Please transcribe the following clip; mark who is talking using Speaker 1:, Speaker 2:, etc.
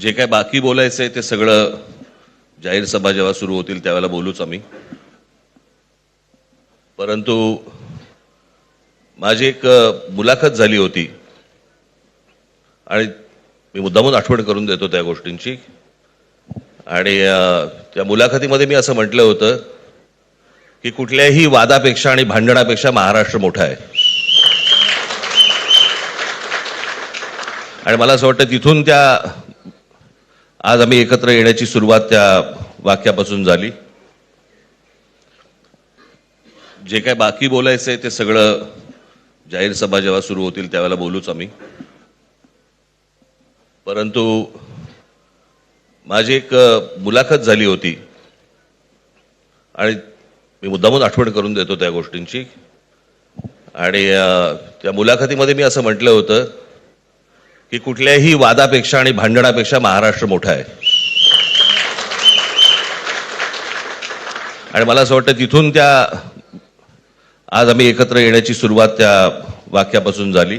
Speaker 1: जे काय बाकी बोलायचं आहे ते सगळं जाहीर सभा जेव्हा सुरू होतील त्यावेळेला बोलूच आम्ही. परंतु माझी एक मुलाखत झाली होती. आणि मी मुद्दामून आठवण करून देतो त्या गोष्टींची. आणि त्या मुलाखतीमध्ये मी असं म्हटलं होतं की कुठल्याही वादापेक्षा आणि भांडणापेक्षा महाराष्ट्र मोठा आहे. आणि मला असं वाटतं तिथून त्या आज आम्ही एकत्र येण्याची सुरुवात त्या वाक्यापासून झाली. जे काय बाकी बोलायचं आहे ते सगळं जाहीर सभा जेव्हा सुरू होतील त्यावेळेला बोलूच आम्ही. परंतु माझी एक मुलाखत झाली होती. आणि मी मुद्दामून आठवण करून देतो त्या गोष्टींची. आणि त्या मुलाखतीमध्ये मी असं म्हटलं होतं की कुठल्याही वादापेक्षा आणि भांडणापेक्षा महाराष्ट्र मोठा आहे. आणि मला असं वाटतं तिथून त्या आज आम्ही एकत्र येण्याची सुरुवात त्या वाक्यापासून झाली.